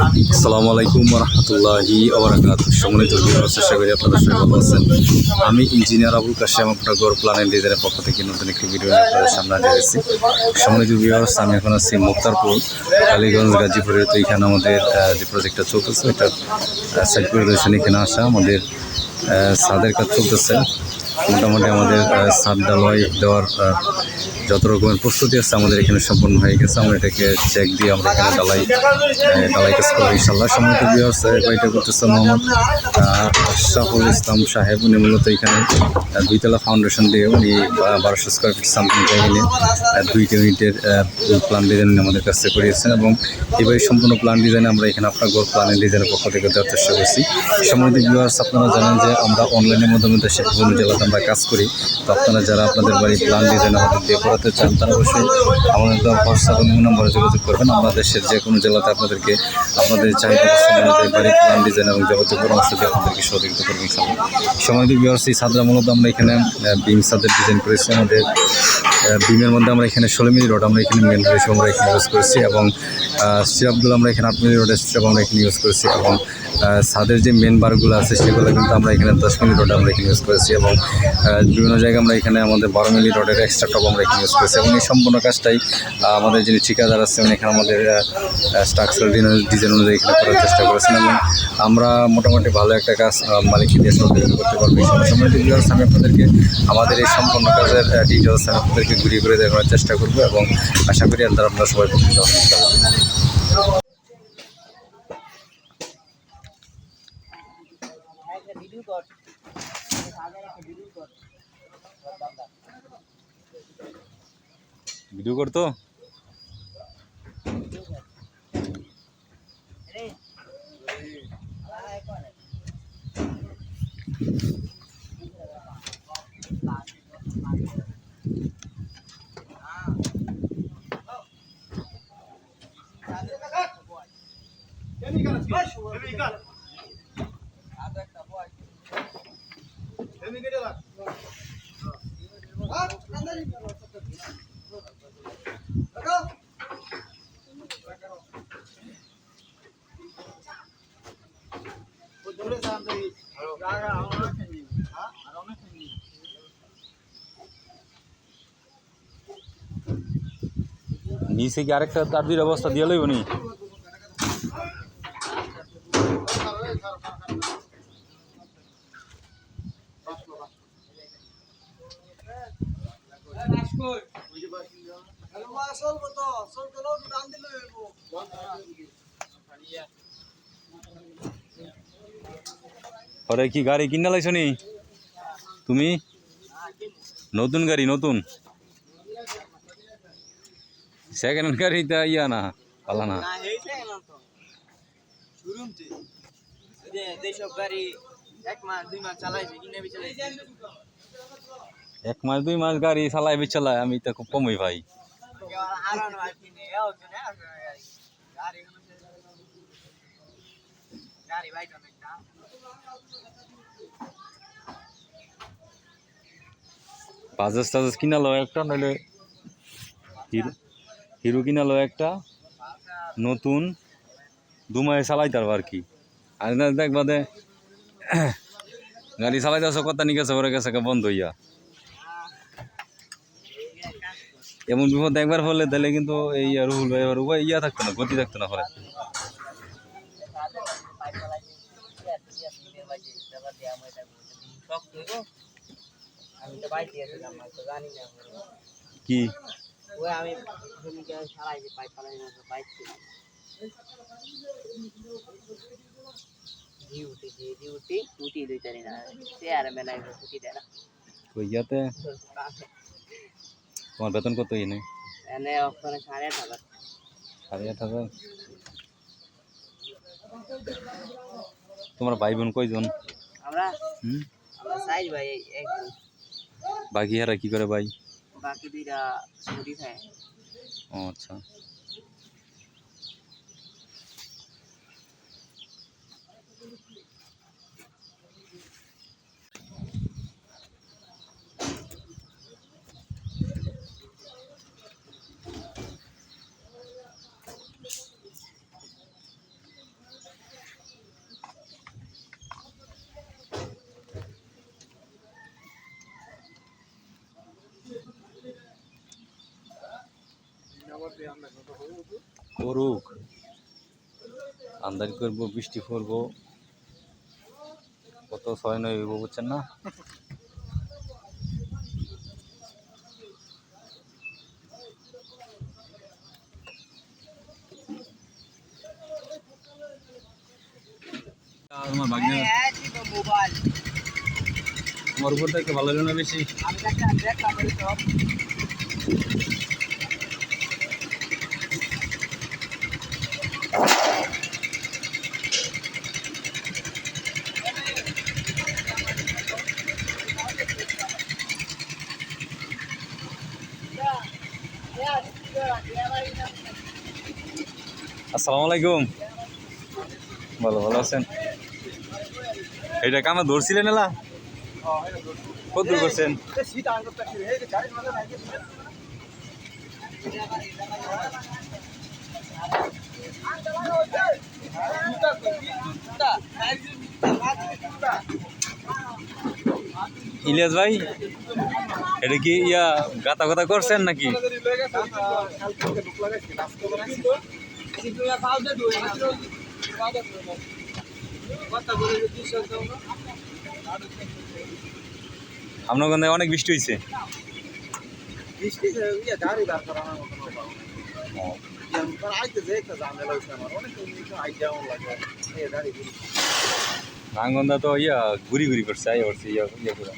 আসসালামু আলাইকুম রহমতুল্লাহি আবরাকাত সম্মানিত আশা করি আমি ইঞ্জিনিয়ার আবুল কাশেম আপনার গৌর প্ল্যান অ্যান্ড ডিজাইনের পক্ষ থেকে নতুন একটি ভিডিও আপনাদের সামনে হয়েছি। সম্মানিত ভিউয়ার্স, আমি এখন আছি মুক্তারপুর, কালীগঞ্জ গাজীপুরে তো এখানে আমাদের যে প্রজেক্টটা চলতেছে এটা সাইড পরিদর্শন এখানে আসা। আমাদের ছাদের কাজ চলতেছে। মোটামুটি আমাদের ছাদ ডালওয়াই দেওয়ার যত রকমের প্রস্তুতি আছে আমাদের এখানে সম্পন্ন হয়ে গেছে। আমরা এটাকে চেক দিয়ে আমরা এখানে ডালাই ডালাই কাজ করব ইনশাল্লাহ সম্মত বিহার্স এটা করতেছে মোহাম্মদ আশরাফুল ইসলাম সাহেব। উনি মূলত এখানে দুইতলা ফাউন্ডেশন দিয়ে উনি বারোশো স্কোয়ার ফিট সামথিং জায়গা নিয়ে আহ, দুইটা ইউনিটের প্ল্যান ডিজাইন আমাদের কাছ করিয়েছেন এবং এবারে সম্পূর্ণ প্ল্যান ডিজাইন আমরা এখানে আপনার গোল প্ল্যান ডিজাইনের পক্ষ থেকে দেওয়ার চেষ্টা করছি। সম্মানিত ভিউয়ার্স আপনারা জানেন যে আমরা অনলাইনের মাধ্যমে দেশের বিভিন্ন জেলাতে আমরা কাজ করি, তো আপনারা যারা আপনাদের বাড়ির প্ল্যান ডিজাইন আমাদের দিয়ে করাতে চান, তারা অবশ্যই আমাদের হোয়াটসঅ্যাপ এবং নম্বরে যোগাযোগ করবেন। আমরা দেশের যে কোনো জেলাতে আপনাদেরকে, আপনাদের চাহিদা অনুযায়ী বাড়ির প্ল্যান ডিজাইন এবং যাবতীয় পরামর্শ দিয়ে আপনাদেরকে সহযোগিতা করবেন সময় দিয়ে বিহার এই সাদরা মূলত আমরা এখানে বিম সাদের ডিজাইন করেছি। আমাদের বিমের মধ্যে আমরা এখানে ষোলো মিলি রড আমরা এখানে মেন হিসেবে আমরা এখানে ইউজ করেছি এবং স্ট্রাপগুলো আমরা এখানে আট মিলি রডের স্ট্রাপ আমরা এখানে ইউজ করেছি এবং ছাদের যে মেন বারগুলো আছে সেগুলো কিন্তু আমরা এখানে দশ মিলি রড আমরা এখানে ইউজ করেছি এবং বিভিন্ন জায়গায় আমরা এখানে আমাদের বারো মিলি রডের এক্সট্রা টপ আমরা এখানে ইউজ করেছি এবং এই সম্পূর্ণ কাজটাই আমাদের যিনি ঠিকাদার আছেন এখানে আমাদের স্ট্রাকচার ডিজাইন অনুযায়ী এখানে করার চেষ্টা করেছেন এবং আমরা মোটামুটি ভালো একটা কাজ আহ, মালিককে দিয়ে করতে পারব। এই সময় আমি আপনাদেরকে আমাদের এই সম্পূর্ণ কাজের ডিটেলস আমি আপনাদেরকে ঘুরিয়ে ঘুরে দেখানোর চেষ্টা করব এবং আশা করি আল্লাহ আপনারা সবাই উপকৃত হবেন। ভিডিও করতো নিচে কি আরেকটা তার অবস্থা দিয়ে লইব নি? পরে কি গাড়ি কিনা লাইছো নি? তুমি? নতুন গাড়ি, নতুন? সেকেন্ড হ্যান্ড গাড়ি তা ইয়া না, পালা না। শুরুম গাড়ি এক মাস, দুই মাস চালাইছে, কিনে চালাইছে। এক মাস, দুই মাস গাড়ি চালাই চালাই আমি তো খুব কমই ভাই কিনে বাজাজ টাজাজ কিনা কিনালো একটা, নইলে হিরো হিরো কিনালো একটা, নতুন দু মাসে চালাইতে পারব আর কি। আর না, দেখ বাদে, গাড়ি চালাইতে আসো কথা নিয়ে গেছে ওরে গেছে বন্ধ হইয়া। এমন বিপদ একবার হলে তাহলে কিন্তু এই রুহুল ভাই উপায় ইয়া থাকতো না, গতি থাকতো না পরে। কি? ইয়াতে? তোমার বেতন কত এনে? সাড়ে আট হাজার। সাড়ে আট হাজার? তোমার ভাই বোন কয়জন? আমরা? হুম? আমরা সাইজ ভাই এক বাকি এরা কি করে ভাই? বাকি দুইটা ছুটি থাকে ও আচ্ছা। করুক আমদানি করব বৃষ্টি করব কত ছয় নয় হইব বুঝছেন না? আমার আমার উপর থেকে ভালো লাগে না বেশি। আসসালামু আলাইকুম। ভালো ভালো আছেন? এটা কামে ধরছিলেন এলা? কত দূর করছেন? ইলিয়াস ভাই, এটা কি ইয়া গাতা গাতা করছেন নাকি? আপনার ওখানে অনেক বৃষ্টি হয়েছে নাঙ্গন্দা তো ইয়া ঘুরি ঘুরি করছে আই করছে ইয়া ইয়া করে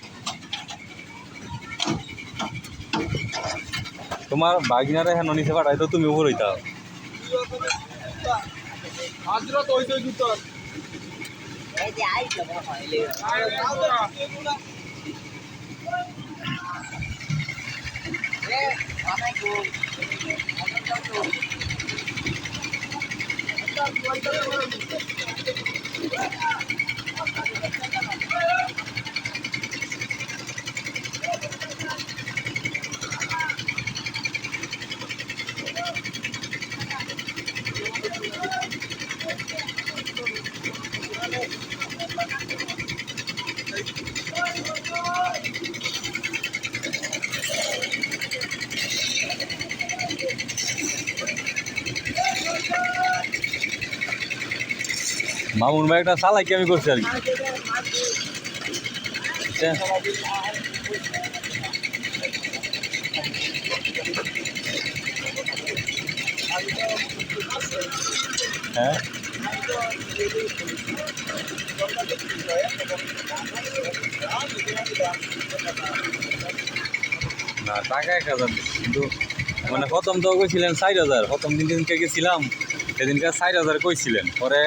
তোমার বাগিনারে হ্যাঁ নিচে পাঠাই তো তুমি উপর হইতাও। এই যে আইছে মনে হয় এ মামুন ভাই একটা সালাই কি আমি করছি আর কি? হ্যাঁ? না টাকা এক হাজার কিন্তু মানে প্রথম তো কইছিলেন ষাট হাজার, প্রথম দিন দিনকে গেছিলাম, সেদিনকে ষাট হাজার কইছিলেন। পরে